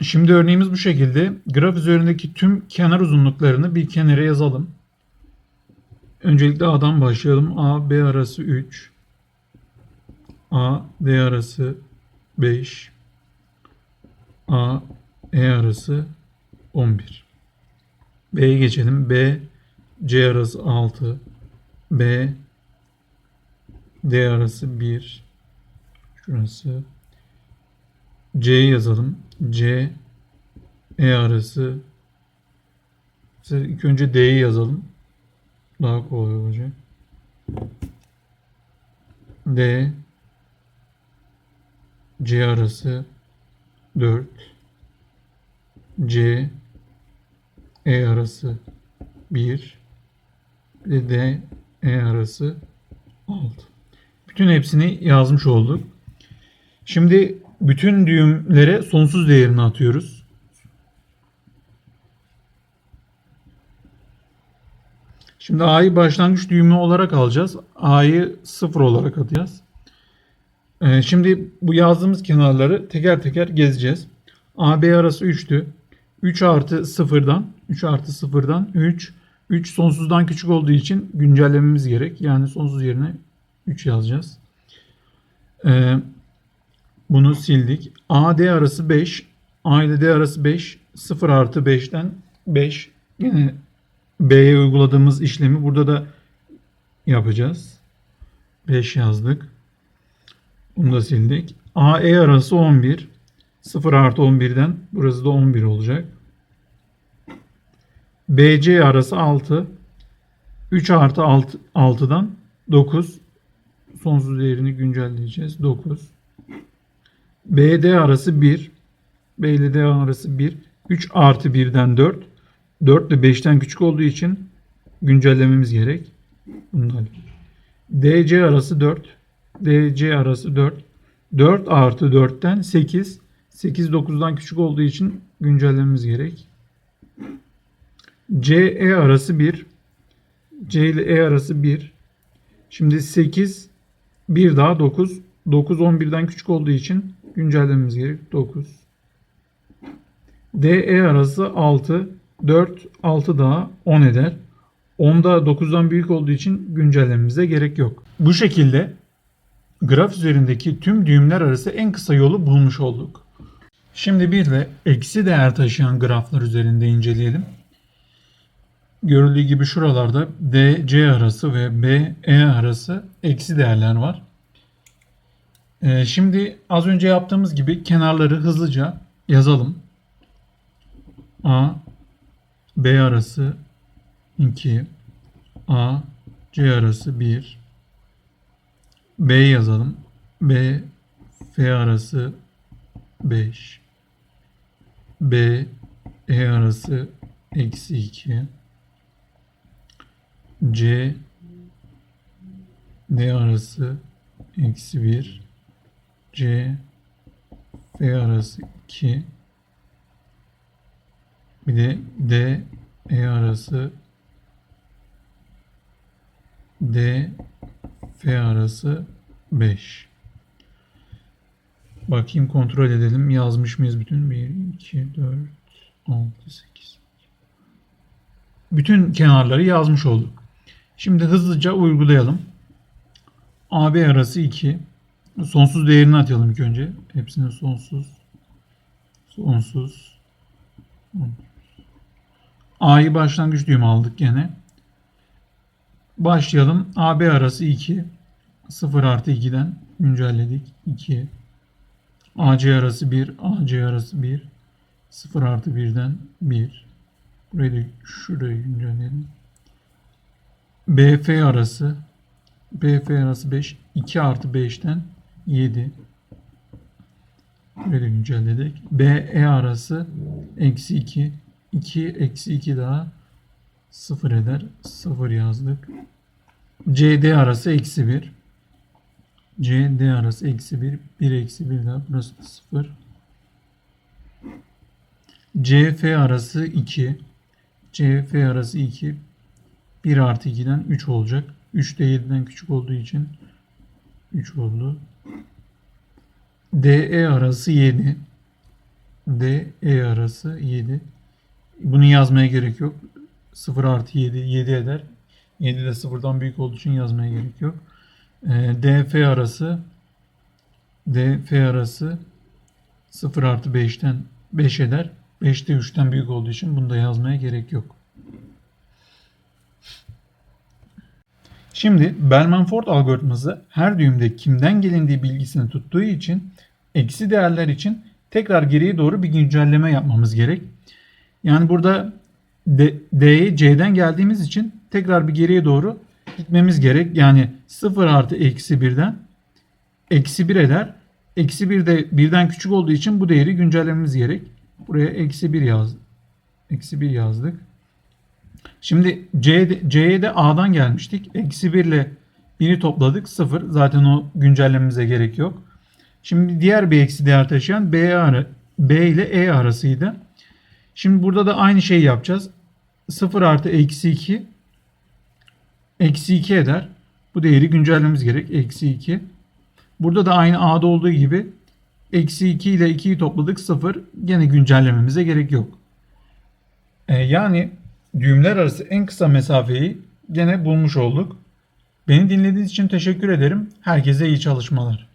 Şimdi örneğimiz bu şekilde. Graf üzerindeki tüm kenar uzunluklarını bir kenara yazalım. Öncelikle A'dan başlayalım. A, B arası 3. A, D arası 5. A, E arası 11. B'ye geçelim. B, C arası 6. B, D arası 1. Şurası. C'yi yazalım. C, E arası. Size ilk önce D'yi yazalım. Daha kolay olacak. D, C arası 4. C, E arası 1. Bir de D, E arası 6. Bütün hepsini yazmış olduk. Şimdi bütün düğümlere sonsuz değerini atıyoruz. Şimdi A'yı başlangıç düğümü olarak alacağız. A'yı 0 olarak atacağız. Ee, şimdi bu yazdığımız kenarları teker teker gezeceğiz. AB arası 3'tü. 3 artı 0'dan 3 artı 0'dan 3 3 sonsuzdan küçük olduğu için güncellememiz gerek. Yani sonsuz yerine 3 yazacağız. Ee, bunu sildik. A D arası 5. A arası 5. 0 artı 5'ten 5. Yine B'ye uyguladığımız işlemi burada da yapacağız. 5 yazdık. Bunu da sildik. A E arası 11. 0 artı 11'den burası da 11 olacak. BC arası 6. 3 artı 6, 6'dan 9. Sonsuz değerini güncelleyeceğiz. 9. BD arası 1. B ile D arası 1. 3 artı 1'den 4. 4 ile 5'ten küçük olduğu için güncellememiz gerek. Bunlar. DC arası 4. DC arası 4. 4 artı 4'ten 8. 8 9'dan küçük olduğu için güncellememiz gerek. CE arası 1. C ile E arası 1. Şimdi 8 bir daha 9. 9 11'den küçük olduğu için güncellememiz gerek. 9. DE arası 6. 4 6 daha 10 eder. 10 da 9'dan büyük olduğu için güncellememize gerek yok. Bu şekilde graf üzerindeki tüm düğümler arası en kısa yolu bulmuş olduk. Şimdi bir de eksi değer taşıyan graflar üzerinde inceleyelim. Görüldüğü gibi şuralarda DC arası ve BE arası eksi değerler var. Ee, şimdi az önce yaptığımız gibi kenarları hızlıca yazalım. A B arası 2 A C arası 1 B yazalım. B F arası 5 B E arası eksi 2 C D arası eksi 1 C F arası 2 bir de D E arası D F arası 5 Bakayım kontrol edelim. Yazmış mıyız bütün? 1, 2, 4, 6, 8. Bütün kenarları yazmış olduk. Şimdi hızlıca uygulayalım. AB arası 2. Sonsuz değerini atayalım ilk önce. Hepsinin sonsuz. Sonsuz. A'yı başlangıç düğümü aldık gene. Başlayalım. AB arası 2. 0 artı 2'den güncelledik. 2. AC arası 1. AC arası 1. 0 artı 1'den 1. Burayı da şurayı güncelleyelim. BF arası BF arası 5. 2 artı 5'ten 7. Burayı da güncelledik. BE arası eksi 2. 2 eksi 2 daha 0 eder. 0 yazdık. CD arası eksi 1. CD arası eksi 1. 1 eksi 1 daha burası da 0. CF arası 2. CF arası 2. 1 artı 2'den 3 olacak. 3 de 7'den küçük olduğu için 3 oldu. DE arası 7. D, E arası 7. Bunu yazmaya gerek yok. 0 artı 7, 7 eder. 7 de 0'dan büyük olduğu için yazmaya gerek yok. E, DF arası DF arası 0 artı 5'ten 5 eder. 5 de 3'ten büyük olduğu için bunu da yazmaya gerek yok. Şimdi Bellman-Ford algoritması her düğümde kimden gelindiği bilgisini tuttuğu için eksi değerler için tekrar geriye doğru bir güncelleme yapmamız gerek. Yani burada D'ye C'den geldiğimiz için tekrar bir geriye doğru gitmemiz gerek. Yani 0 artı eksi 1'den eksi 1 eder. Eksi 1 de birden küçük olduğu için bu değeri güncellememiz gerek. Buraya eksi 1 yaz. Eksi 1 yazdık. Şimdi C'de, C'ye de A'dan gelmiştik. Eksi 1 ile 1'i topladık. 0. Zaten o güncellememize gerek yok. Şimdi diğer bir eksi değer taşıyan B, ara, B ile E arasıydı. Şimdi burada da aynı şeyi yapacağız. 0 artı eksi 2 eksi 2 eder. Bu değeri güncellememiz gerek. Eksi 2. Burada da aynı A'da olduğu gibi eksi 2 ile 2'yi topladık 0. Gene güncellememize gerek yok. E, yani düğümler arası en kısa mesafeyi gene bulmuş olduk. Beni dinlediğiniz için teşekkür ederim. Herkese iyi çalışmalar.